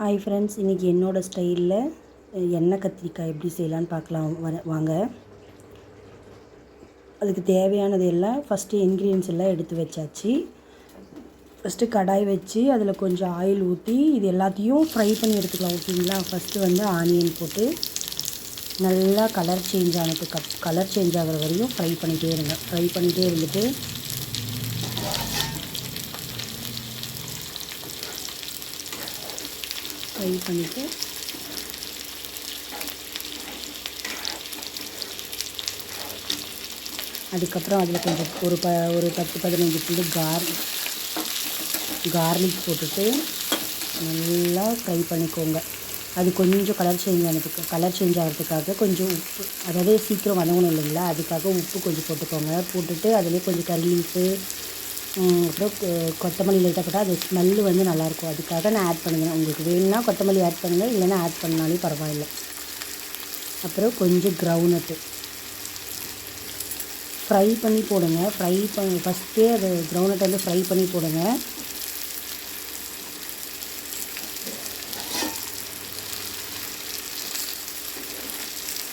Hi friends இன்றைக்கி என்னோடய ஸ்டைலில் எண்ணெய் கத்திரிக்காய் எப்படி செய்யலான்னு பார்க்கலாம். வர வாங்க. அதுக்கு தேவையானது எல்லாம் ஃபஸ்ட்டு இன்க்ரீடியன்ஸ் எல்லாம் எடுத்து வச்சாச்சு. ஃபஸ்ட்டு கடாய் வச்சு அதில் கொஞ்சம் ஆயில் ஊற்றி இது எல்லாத்தையும் ஃப்ரை பண்ணி எடுத்துக்கலாம் ஓகேங்களா ஃபஸ்ட்டு வந்து ஆனியன் போட்டு நல்லா கலர் சேஞ்ச் ஆனதுக்கு கலர் சேஞ்ச் ஆகிற வரையும் ஃப்ரை பண்ணிகிட்டே இருங்க. ஃப்ரை பண்ணிகிட்டே இருந்துட்டு ஃப்ரை பண்ணிவிட்டு அதுக்கப்புறம் அதில் கொஞ்சம் ஒரு ப ஒரு பத்து பதினஞ்சு புள்ளி கார் கார்லிக் போட்டுட்டு நல்லா ஃப்ரை பண்ணிக்கோங்க. அது கொஞ்சம் கலர் சேஞ்ச் ஆனதுக்கு கலர் சேஞ்ச் ஆகிறதுக்காக கொஞ்சம் உப்பு அதாவது சீக்கிரம் வதங்கணும் இல்லைங்களா? அதுக்காக உப்பு கொஞ்சம் போட்டுக்கோங்க. போட்டுட்டு அதிலே கொஞ்சம் கறி லீஃபு அப்புறம் கொத்தமல்லி லைட்டாக போட்டால் அது ஸ்மெல்லு வந்து நல்லாயிருக்கும். அதுக்காக நான் ஆட் பண்ணுவேன் உங்களுக்கு வேணும்னா கொத்தமல்லி ஆட் பண்ணுங்கள் இல்லைன்னா ஆட் பண்ணாலும் பரவாயில்ல. அப்புறம் கொஞ்சம் க்ரௌனட்டு ஃப்ரை பண்ணி போடுங்க. ஃப்ரை பண்ணி ஃபஸ்ட்டே அது க்ரௌனட்டை வந்து ஃப்ரை பண்ணி போடுங்க.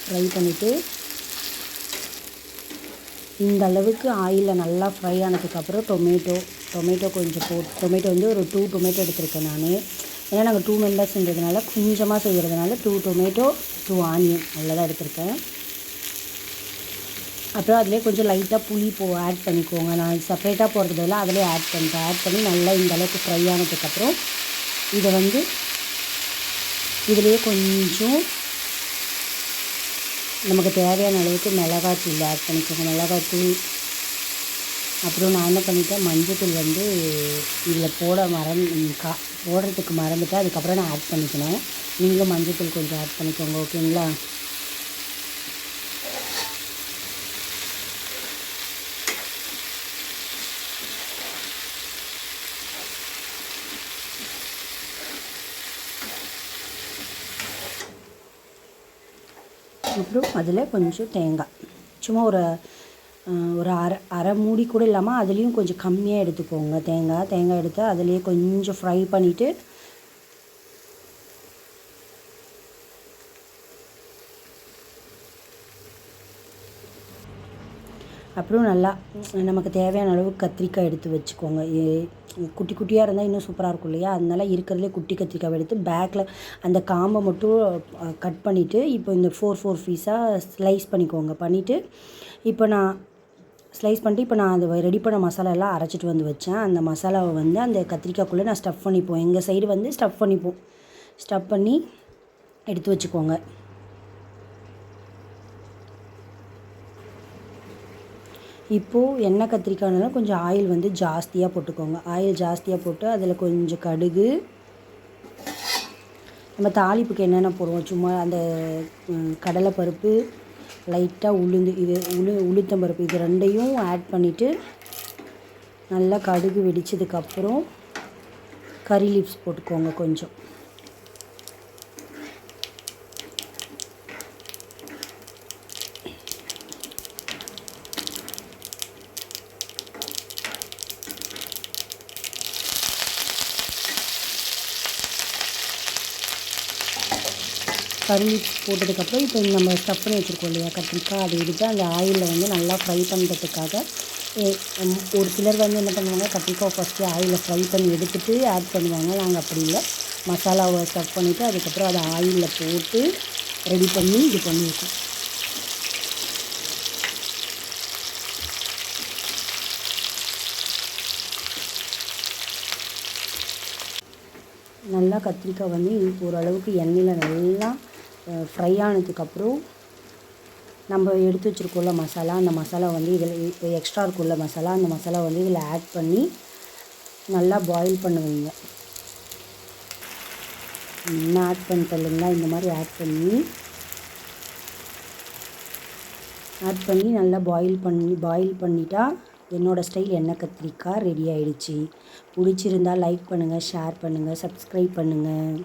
ஃப்ரை பண்ணிவிட்டு இந்த அளவுக்கு ஆயிலில் நல்லா ஃப்ரை ஆனதுக்கப்புறம் டொமேட்டோ டொமேட்டோ கொஞ்சம் போ டொமேட்டோ வந்து ஒரு டூ டொமேட்டோ எடுத்திருக்கேன் நான். ஏன்னா நாங்கள் டூ மெம்பர்ஸ்ன்றதுனால கொஞ்சமாக செய்கிறதுனால டூ டொமேட்டோ டூ ஆனியன் அவ்வளோதான் எடுத்திருக்கேன். அப்புறம் அதிலே கொஞ்சம் லைட்டாக புளி போ ஆட் பண்ணிக்கோங்க. நான் செப்பரேட்டாக போடுறது பதிலாக அதிலே ஆட் பண்ணிட்டேன் ஆட் பண்ணி நல்லா இந்த அளவுக்கு ஃப்ரை ஆனதுக்கப்புறம் இதை வந்து இதிலே கொஞ்சம் நமக்கு தேவையான அளவுக்கு மிளகாத்தூள் ஆட் பண்ணிக்கோங்க. மிளகாத்தூள் அப்புறம் நான் என்ன பண்ணிட்டேன்? மஞ்சத்தூள் வந்து இதில் போட மறந் கா போடுறதுக்கு மறந்துட்டேன். அதுக்கப்புறம் நான் ஆட் பண்ணிக்கினேன் நீங்களும் மஞ்சத்தூள் கொஞ்சம் ஆட் பண்ணிக்கோங்க. ஓகேங்களா அப்புறம் அதில் கொஞ்சம் தேங்காய். சும்மா ஒரு ஒரு அரை அரை மூடி கூட இல்லாமல் அதுலேயும் கொஞ்சம் கம்மியாக எடுத்துக்கோங்க. தேங்காய் தேங்காய் எடுத்து அதுலேயே கொஞ்சம் ஃப்ரை பண்ணிவிட்டு அப்புறம் நல்லா நமக்கு தேவையான அளவு கத்திரிக்காய் எடுத்து வச்சுக்கோங்க. குட்டி குட்டியாக இருந்தால் இன்னும் சூப்பராக இருக்கும் இல்லையா? அதனால இருக்கிறதுலே குட்டி கத்திரிக்காய் எடுத்து பேக்கில் அந்த காம்பை மட்டும் கட் பண்ணிவிட்டு இப்போ இந்த ஃபோர் ஃபோர் பீஸாக ஸ்லைஸ் பண்ணிக்கோங்க. பண்ணிவிட்டு இப்போ நான் ஸ்லைஸ் பண்ணிட்டு இப்போ நான் அதை ரெடி பண்ண மசாலா எல்லாம் அரைச்சிட்டு வந்து வச்சேன். அந்த மசாலாவை வந்து அந்த கத்திரிக்காய்க்குள்ளே நான் ஸ்டஃப் பண்ணிப்போம். எங்கள் சைடு வந்து ஸ்டஃப் பண்ணிப்போம். ஸ்டஃப் பண்ணி எடுத்து வச்சுக்கோங்க. இப்போது எண்ணெய் கத்திரிக்காய்னால கொஞ்சம் ஆயில் வந்து ஜாஸ்தியாக போட்டுக்கோங்க. ஆயில் ஜாஸ்தியாக போட்டு அதில் கொஞ்சம் கடுகு நம்ம தாளிப்புக்கு என்னென்ன போடுவோம்? சும்மா அந்த கடலைப்பருப்பு லைட்டாக உளுந்து இது உளு உளுத்தம்பருப்பு இது ரெண்டையும் ஆட் பண்ணிவிட்டு நல்லா கடுகு வெடித்ததுக்கப்புறம் கறி லீவ்ஸ் போட்டுக்கோங்க கொஞ்சம். கருவி போட்டதுக்கப்புறம் இப்போ நம்ம ஸ்டஃப் பண்ணி வச்சுருக்கோம் இல்லையா? கத்திரிக்காய் அதை எடுத்து அந்த ஆயிலில் வந்து நல்லா ஃப்ரை பண்ணுறதுக்காக ஒரு சிலர் வந்து என்ன பண்ணுவாங்க கத்திரிக்காய் ஃபஸ்ட்டு ஆயிலில் ஃப்ரை பண்ணி எடுத்துகிட்டு ஆட் பண்ணுவாங்க. நாங்கள் அப்படி இல்லை. மசாலாவை ஸ்டஃப் பண்ணிவிட்டு அதுக்கப்புறம் அதை ஆயிலில் போட்டு ரெடி பண்ணி இது பண்ணியிருக்கோம் நல்லா கத்திரிக்காய் வந்து ஓரளவுக்கு எண்ணெயில் நல்லா ஃப்ரை ஆனதுக்கப்புறம் நம்ம எடுத்து வச்சுருக்கோம்ல மசாலா அந்த மசாலா வந்து இதில் எக்ஸ்ட்ரா இருக்குள்ள மசாலா அந்த மசாலா வந்து இதில் ஆட் பண்ணி நல்லா பாயில் பண்ணுவீங்க இன்னும் ஆட் பண்ணிட்டு இல்லைங்களா? இந்த மாதிரி ஆட் பண்ணி ஆட் பண்ணி நல்லா பாயில் பண்ணி பாயில் பண்ணிட்டா என்னோடய ஸ்டைல் எண்ணெய் கத்திரிக்காய் ரெடி ஆகிடுச்சி பிடிச்சிருந்தால் லைக் பண்ணுங்கள் ஷேர் பண்ணுங்கள் சப்ஸ்கிரைப் பண்ணுங்கள்